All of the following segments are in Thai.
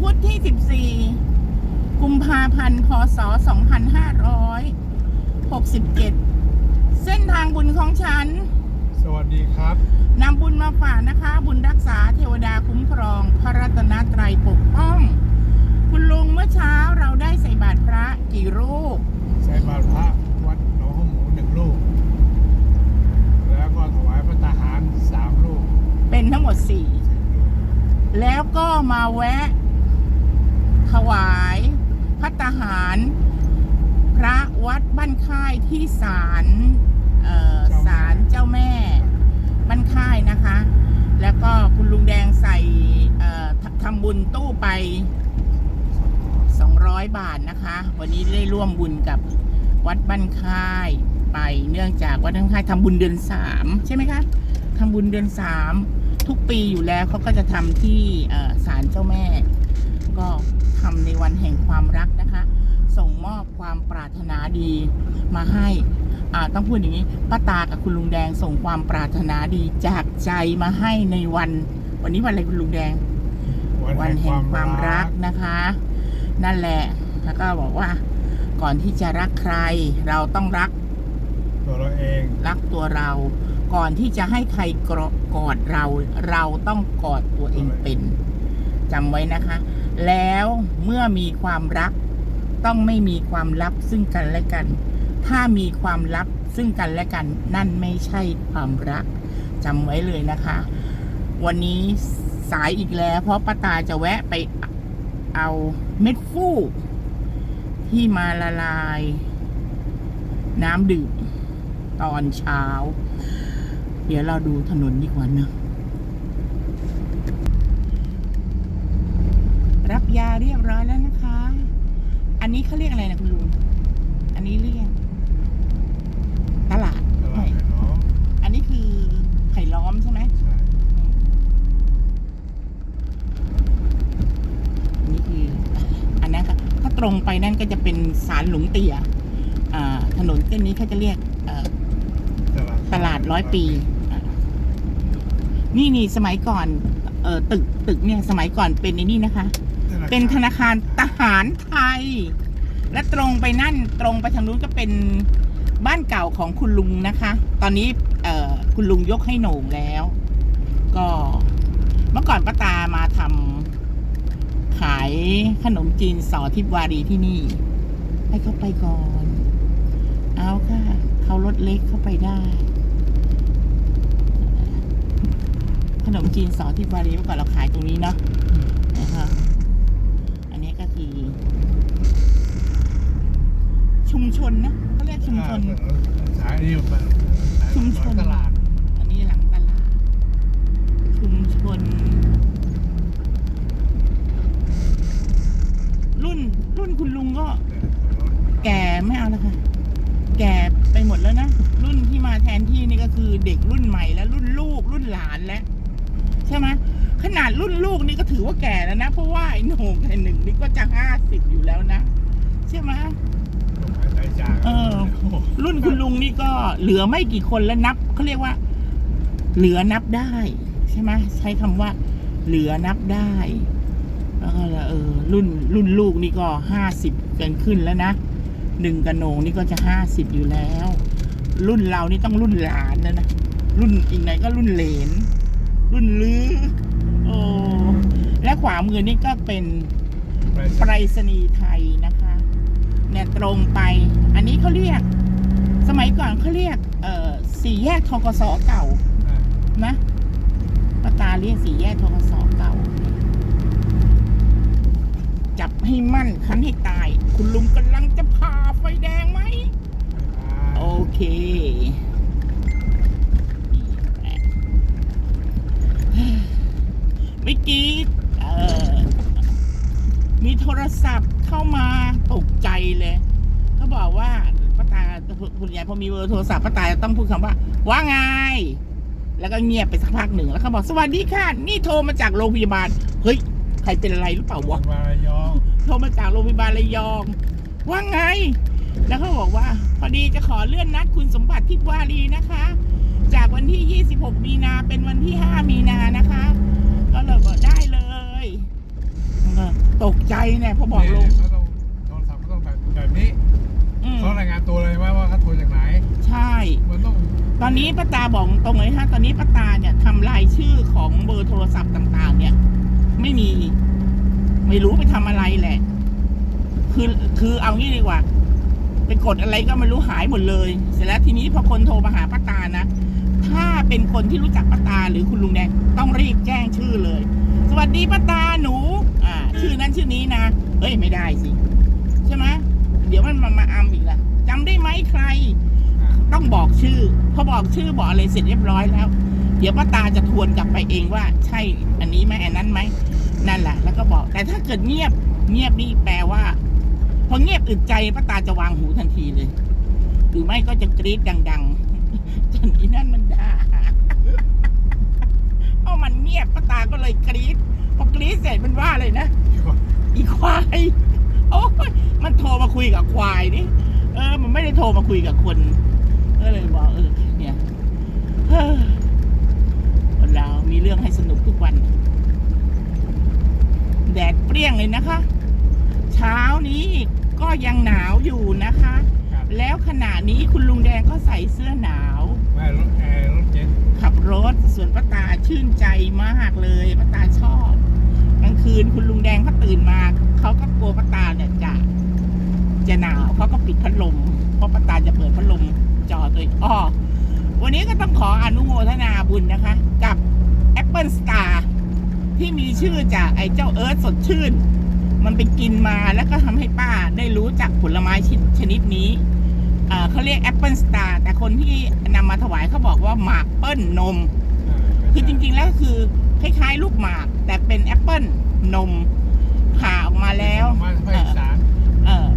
พุธที่ 14 กุมภาพันธ์ พศ 2567 เส้นทางบุญของฉัน สวัสดีครับนำบุญมาฝากนะคะ บุญรักษาเทวดาคุ้มครอง พระรัตนตรัยปกป้อง คุณลุงเมื่อเช้าเราได้ใส่บาตรพระกี่รูป ใส่บาตรพระวัดหนองข้าวหมูหนึ่งลูกแล้วก็ถวายพระทหารสามลูกเป็นทั้งหมด4สี่ลูกแล้วก็มาแวะ ถวายพัตตาหาร พระวัดบ้านค่ายที่ศาลเอ่อศาลเจ้าแม่บ้านค่ายนะคะ แล้วก็คุณลุงแดงใส่เอ่อททำบุญตู้ไป 200 บาทนะคะ วันนี้ได้ร่วมบุญกับวัดบ้านค่ายไป เนื่องจากวัดบ้านค่ายทำบุญเดือนสามใช่ไหมคะทำบุญเดือนสามทุกปีอยู่แล้วเขาก็จะทำที่เอ่อศาลเจ้าแม่ ก็ ทำในวันแห่งความรักนะคะ ส่งมอบความปรารถนาดีมาให้อ่าต้องพูดอย่างนี้ป้าตากับคุณลุงแดงส่งความปรารถนาดีจากใจมาให้ในวัน วันนี้วันอะไรคุณลุงแดง วันแห่งความรักนะคะ นั่นแหละแล้วก็บอกว่า ก่อนที่จะรักใคร เราต้องรัก ตัวเราเองรักตัวเรา ก่อนที่จะให้ใครกรกอดเรา เราต้องกอดตัวเองเป็นจำไว้นะคะ แล้วเมื่อมีความรัก ต้องไม่มีความลับซึ่งกันและกัน ถ้ามีความลับซึ่งกันและกัน นั่นไม่ใช่ความรักจำไว้เลยนะคะ วันนี้สายอีกแล้ว เพราะป้าตาจะแวะไปเอาเม็ดฟูกที่มาละลาย น้ำดื่มตอนเช้า เดี๋ยวเราดูถนนดีกว่านะรับ ยาเรียบร้อยแล้วนะคะ อันนี้เขาเรียกอะไรนะคุณลุง อันนี้เรียกตลาดตลาไม่ดเนาะอันนี้คือไผ่ล้อมใช่ไหมใช่อันนี้คือ อันนั้นค่ะถ้าตรงไปนั่นก็จะเป็นศาลหลวงเตี่ยอ่าถนนเส้นนี้เขาจะเรียกเอ่อตลาดตลาดร้อยปีอะนี่นี่สมัยก่อน เอ่อตึกตึกเนี่ยสมัยก่อนเป็นในนี่นะคะ เป็นธนาคารทหารไทย และตรงไปนั่นตรงไปทางนู้นก็เป็นบ้านเก่าของคุณลุงนะคะ ตอนนี้เคุณลุงยกให้โหน่งแล้ว ก็เมื่อก่อนป้าตามาทำขายขนมจีนสอทิพวารีที่นี่ ให้เขาไปก่อน เอาค่ะ เขารถเล็กเข้าไปได้ ขนมจีนสอทิพวารีเมื่อก่อนเราขายตรงนี้เนาะอันนี้ก็คือ ชุมช นนะเขาเรียกชุมชน สายนี้มันชุมชน ตลาดอันนี้หลังตลาดชุมชน รุ่นรุ่นคุณลุงก็ แก่ไม่เอาแล้วค่ะ แก่ไปหมดแล้วนะ รุ่นที่มาแทนที่นี่ก็คือเด็กรุ่นใหม่แล้ว รุ่นลูก รุ่นหลานแล้วใช่ไหมขนาดรุ่นลูกนี่ก็ถือว่าแก่แล้วนะ เพราะว่าไอ้โหน่งไอ้หนึ่งนี่ก็จะห้าสิบอยู่แล้วนะ ใช่ไหมสาย จางเออ รุ่นคุณลุงนี่ก็เหลือไม่กี่คนแล้วนับเขาเรียกว่า เหลือนับได้ ใช่ไหมใช้คำว่า เหลือนับได้แล้วก็เออรุ่นรุ่นลูกนี่ก็ห้าสิบกันขึ้นแล้วนะหนึ่งกระโหนงนี่ก็จะห้าสิบอยู่แล้ว รุ่นเรานี่ต้องรุ่นหลานแล้วนะรุ่นอีกไหนก็รุ่นเหลน รุ่นลือโอ้และขวามือนี่ก็เป็นไปไปรษณีย์ไทยนะคะ เนี่ยตรงไป อันนี้เขาเรียก สมัยก่อนเขาเรียก เอ่อสี่แยกทกสเก่านะป้าตาเรียกสี่แยกทกสเก่า จับให้มั่นคันให้ตาย คุณลุงกำลังจะผ่าไฟแดงไหม โอเคเมื่อกี้เอ่อมีโทรศัพท์เข้ามา เลยเขาบอกว่าป้าตาคุณยายพอมีเบอร์โทรศัพท์ป้าตาจะต้องพูดคำว่า ว่าไง แล้วก็เงียบไปสักพักหนึ่งแล้วเขาบอกสวัสดีค่ะ นี่โทรมาจากโรงพยาบาล เฮ้ย ใครเป็นอะไรหรือเปล่าวะมาระยองโทรมาจากโรงพยาบาลระยอง ว่าไง แล้วเขาบอกว่า พอดีจะขอเลื่อนนัดคุณสมบัติทิพวารีนะคะ จากวันที่ 26 มีนาเป็นวันที่ 5 มีนานะคะ ก็เลยบอกได้เลยก็ตกใจเนี่ยพอบอกลง แบบแบบนี้อืมเขารายงานตัวเลยว่าว่าเขาโทรจากไหน ใช่ มันต้องตอนนี้ป้าตาบอกตรงเลยฮะตอนนี้ป้าตาเนี่ยทำรายชื่อของเบอร์โทรศัพท์ต่างๆ เนี่ย ไม่มี ไม่รู้ไปทำอะไรแหละ คือคือเอางี้ดีกว่า ไปกดอะไรก็ไม่รู้หายหมดเลย เสร็จแล้วทีนี้พอคนโทรมาหาป้าตานะถ้าเป็นคนที่รู้จักป้าตาหรือคุณลุงแดงต้องรีบแจ้งชื่อเลย สวัสดีป้าตาหนู อ่า ชื่อนั้นชื่อนี้นะเฮ้ยไม่ได้สิ ใช่ไหม เดี๋ยวมันมามาอัมอีกละจำได้ไหมใครอ่าต้องบอกชื่อพอบอกชื่อบอกอะไรเสร็จเรียบร้อยแล้ว เดี๋ยวป้าตาจะทวนกลับไปเองว่า ใช่อันนี้ไหมอันนั้นไหมนั่นแหละแล้วก็บอกแต่ถ้าเกิดเงียบ เงียบนี่แปลว่าพอเงียบอึดใจป้าตาจะวางหูทันทีเลย หรือไม่ก็จะกรี๊ดดัง ๆจนอีนั่นมันด่าเอามันเงียบป้าตาก็เลยกรี๊ดพอกรี๊ดเสร็จมันว่าเลยนะอีควาย โอ้ยมันโทรมาคุยกับควายนี่เออ มันไม่ได้โทรมาคุยกับคนก็เลยบอกเออเนี่ยเฮ้อคนเรามีเรื่องให้สนุกทุกวัน แดดเปรี้ยงเลยนะคะ เช้านี้ก็ยังหนาวอยู่นะคะครับแล้วขณะนี้คุณลุงแดงก็ใส่เสื้อหนาวแม่รถแอร์รถเย็นขับรถส่วนป้าตาชื่นใจมากเลยป้าตาชอบกลาง คืนคุณลุงแดงเขาตื่นมาเขาก็กลัวป้าตาเนี่ยจะจะหนาวเขาก็ปิดพัดลมเพราะป้าตาจะเปิดพัดลมจอตัวเองอ้อวันนี้ก็ต้องขออนุโมทนาบุญนะคะ กับ Apple Star ที่มีชื่อจากไอ้เจ้าเอิร์ธสดชื่น มันไปกินมาแล้วก็ทำให้ป้าได้รู้จักผลไม้ชนชนิดนี้เขาเรียก Apple Star แต่คนที่นำมาถวายเขาบอกว่าหมากเปิ้ลนม อ่า คือจริงๆ แล้วก็ คือคล้ายๆ ลูกหมาก แต่เป็นแอปเปิลนมผ่าออกมาแล้วมาภาคอีสานเออ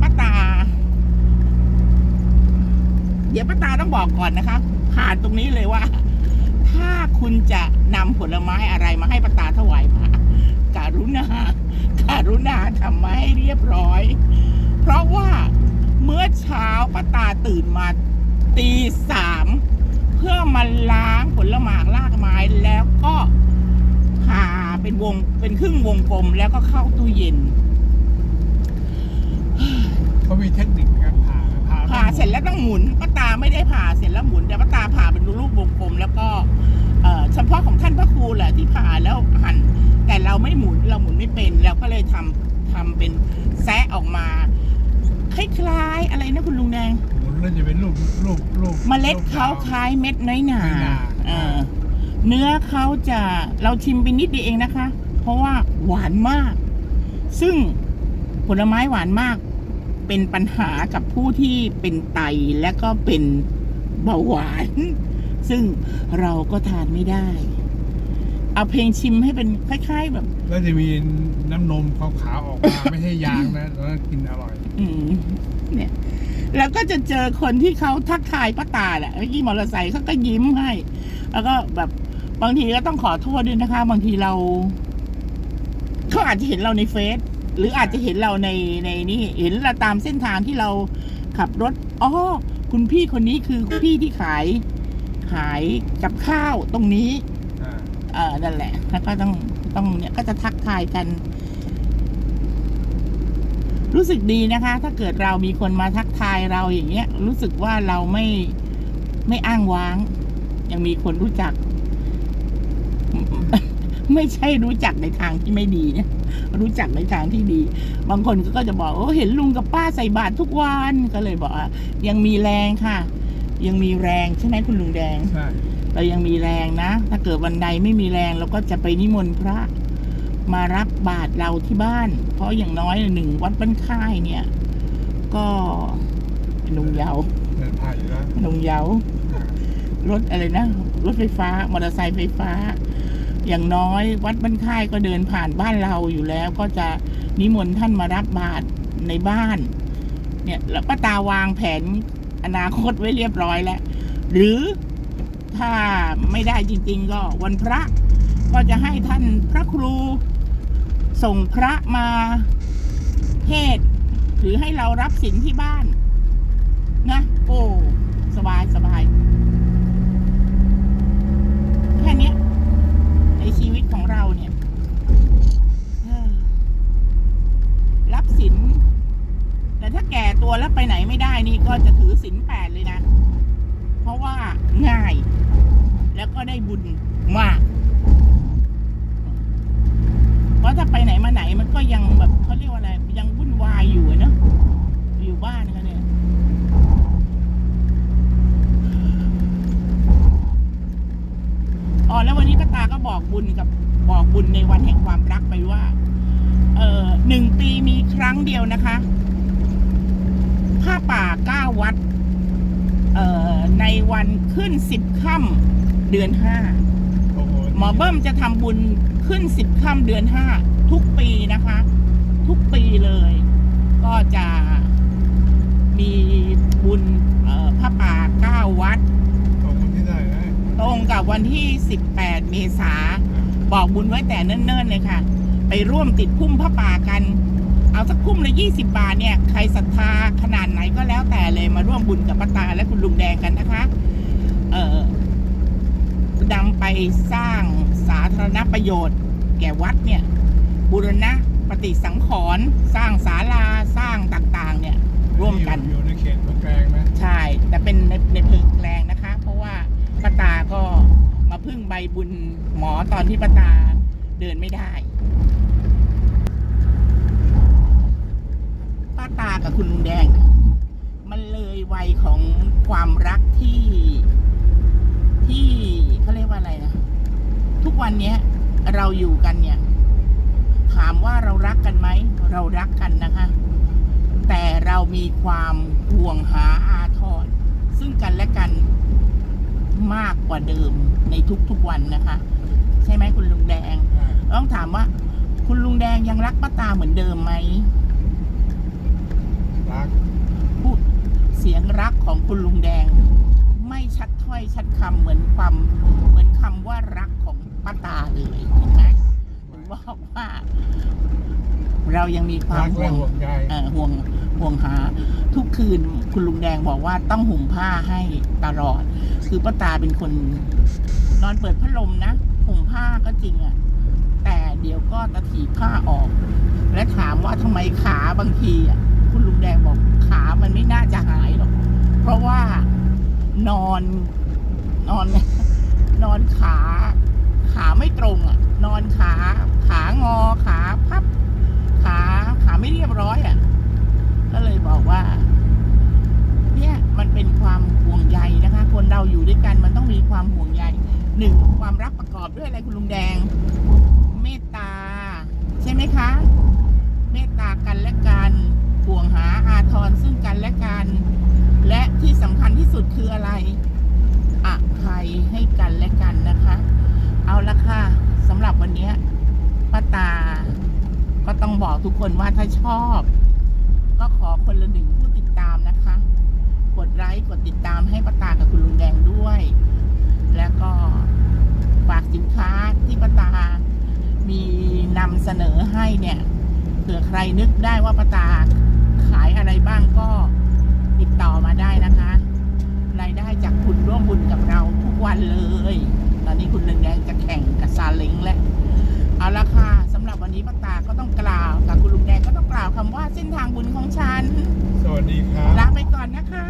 ป้าตา เดี๋ยวป้าตาต้องบอกก่อนนะคะ ผ่านตรงนี้เลยว่า ถ้าคุณจะนำผลไม้อะไรมาให้ป้าตาถวายพระการุณาการุณาทำมาให้เรียบร้อย เพราะว่าเมื่อเช้าป้าตาตื่นมาตีสาม เพื่อมาล้างผลหมากลากไม้แล้วก็ผ่าเป็นวงเป็นครึ่งวงกลมแล้วก็เข้าตู้เย็นเขามีเทคนิคในการผ่าผ่าผ่าเสร็จแล้วต้องหมุนป้าตาไม่ได้ผ่าเสร็จแล้วหมุน แต่ป้าตาผ่าเป็นรูปวงกลม แล้วก็เฉพาะของท่านพระครูแหละที่ผ่าแล้วหั่นแต่เราไม่หมุนเราหมุนไม่เป็นเราก็เลยทำทำเป็นแซะออกมาคล้ายๆอะไรนะคุณลุงแดง แล้วจะเป็นรูปรูปรูปเมล็ดรูปเขาดวคล้ายเม็ดน้อยหนาน้อยหนาเออเนื้อเขาจะเราชิมไปนิดเดียวเองนะคะ เพราะว่าหวานมาก ซึ่งผลไม้หวานมาก เป็นปัญหากับผู้ที่เป็นไตและก็เป็นเบาหวาน ซึ่งเราก็ทานไม่ได้ เอาเพลงชิมให้เป็นคล้ายๆแบบแล้วจะมีน้ำนมขาวๆออกมา ไม่ใช่ยางนะแล้วกินอร่อย อืมเนี่ย แล้วก็จะเจอคนที่เขาทักทายป้าตาแหละเมื่อกี้มอเตอร์ไซค์เขาก็ยิ้มให้ แล้วก็แบบบางทีก็ต้องขอโทษด้วยนะคะ บางทีเราเขาอาจจะเห็นเราในเฟซหรืออาจจะเห็นเราในในนี่เห็นเราตามเส้นทางที่เราขับรถอ๋อคุณพี่คนนี้คือพี่ที่ขายขายกับข้าวตรงนี้อ่าเออนั่นแหละแล้วก็ต้องต้องเนี่ยก็จะทักทายกัน รู้สึกดีนะคะ ถ้าเกิดเรามีคนมาทักทายเราอย่างเงี้ย รู้สึกว่าเราไม่ไม่อ้างว้าง ยังมีคนรู้จัก ไม่ใช่รู้จักในทางที่ไม่ดีนะรู้จักในทางที่ดี บางคนก็จะบอกโอ้เห็นลุงกับป้าใส่บาตรทุกวันก็เลยบอกว่ายังมีแรงค่ะ ยังมีแรงใช่ไหมคุณลุงแดง ใช่เรายังมีแรงนะ ถ้าเกิดวันใดไม่มีแรงเราก็จะไปนิมนต์พระ มารับบาตรเราที่บ้าน เพราะอย่างน้อยหนึ่งวัดบ้านค่ายเนี่ย ก็นงเยาว์เดินผ่านอยู่แล้วนงเยาว์อ่ารถอะไรนะรถไฟฟ้ามอเตอร์ไซค์ไฟฟ้า อย่างน้อยวัดบ้านค่ายก็เดินผ่านบ้านเราอยู่แล้ว ก็จะนิมนต์ท่านมารับบาตรในบ้าน เนี่ยแล้วป้าตาวางแผนอนาคตไว้เรียบร้อยแล้ว หรือถ้าไม่ได้จริง ๆ ก็วันพระก็จะให้ท่านพระครู ส่งพระมาเทศหรือให้เรารับสินที่บ้าน นะ โอ้สบายสบายแค่นี้ในชีวิตของเราเนี่ยรับสินแต่ถ้าแก่ตัวแล้วไปไหนไม่ได้นี่ก็จะถือสินแปดเลยนะ เพราะว่าง่าย แล้วก็ได้บุญมาก เพราะถ้าไปไหนมาไหนมันก็ยังแบบเขาเรียกว่าอะไร ยังวุ่นวายอยู่อะเนอะอยู่บ้านกันเนี่ยอ๋อแล้ววันนี้ป้าตาก็บอกบุญกับบอกบุญในวันแห่งความรักไปว่า เออหนึ่งปีมีครั้งเดียวนะคะผ้าป่าเก้าวัด เอ่อในวันขึ้นสิบค่ำเดือนห้าโอ้โหหมอเบิ้มจะทำบุญ ขึ้นสิบค่ำเดือนห้าทุกปีนะคะ ทุกปีเลย ก็จะมีบุญเอ่อผ้าป่าเก้าวัด ตรงวันที่ได้นะตรงกับวันที่18เมษาบอกบุญไว้แต่เนิ่นๆเลยค่ะ ไปร่วมติดพุ่มผ้าป่ากัน เอาสักพุ่มละ20บาทเนี่ย ใครศรัทธาขนาดไหนก็แล้วแต่เลยมาร่วมบุญกับป้าตาและคุณลุงแดงกันนะคะ เอ่อนำไปสร้าง สาธารณประโยชน์ แก่วัดเนี่ยบูรณะปฏิสังขรณ์สร้างศาลาสร้างต่างๆ เนี่ยร่วมกันอยู่ในเขตเมืองแกลงนะใช่ แต่เป็นในในเพิงแรงนะคะ เพราะว่าป้าตาก็มาพึ่งใบบุญหมอตอนที่ป้าตาเดินไม่ได้ป้าตากับคุณลุงแดงน่ะมันเลยวัยของความรักที่ที่เขาเรียกว่าอะไรนะ ทุกวันเนี้ยเราอยู่กันเนี่ย ถามว่าเรารักกันไหม เรารักกันนะคะ แต่เรามีความห่วงหาอาทรซึ่งกันและกันมากกว่าเดิมในทุกๆวันนะคะ ใช่ไหมคุณลุงแดงอ่าต้องถามว่า คุณลุงแดงยังรักป้าตาเหมือนเดิมไหมรักพูดเสียงรักของคุณลุงแดง ไม่ชัดถ้อยชัดคำเหมือนความเหมือนคำว่ารักของ ป้าตาเลยเห็นไหมถึงบอกว่า เรายังมีควารัมกห่และวงห่วงใยเอ่อห่วงห่วงหา ทุกคืนคุณลุงแดงบอกว่าต้องห่มผ้าให้ตลอด คือป้าตาเป็นคน นอนเปิดพัดลมนะห่มผ้าก็จริงอะแต่เดี๋ยวก็ตะถีบผ้าออก และถามว่าทำไมขาบางทีอะคุณลุงแดงบอกขามันไม่น่าจะหายหรอกเพราะว่านอนนอนนอนขา ขาไม่ตรงอะ นอนขา ขางอขาพับ ขาขาไม่เรียบร้อยอะ ก็เลยบอกว่า เนี่ยมันเป็นความห่วงใยนะคะ คนเราอยู่ด้วยกันมันต้องมีความห่วงใยหนึ่งความรักประกอบด้วยอะไรคุณลุงแดง เมตตา ใช่ไหมคะ เมตตากันและกันห่วงหาอาทรซึ่งกันและกัน และที่สำคัญที่สุดคืออะไรอภัยให้กันและกันนะคะ เอาละค่ะสำหรับวันนี้ป้าตา ก็ต้องบอกทุกคนว่าถ้าชอบ ก็ขอคนละหนึ่งผู้ติดตามนะคะ กดไลค์กดติดตามให้ป้าตากับคุณลุงแดงด้วย แล้วก็ฝากสินค้าที่ป้าตา มีนำเสนอให้เนี่ยเผื่อใครนึกได้ว่าป้าตาขายอะไรบ้างก็ติดต่อมาได้นะคะ รายได้จากคุณร่วมบุญกับเราทุกวันเลย อนนี้คุณลุงแดงจะแข่งกับซาเล้งแล้วเอาละค่ะสำหรับวันนี้ป้าตาก็ต้องกล่าวกับคุณลุงแดงก็ต้องกล่าวคำว่าเส้นทางบุญของฉัน สวัสดีครับ ลาไปก่อนนะคะ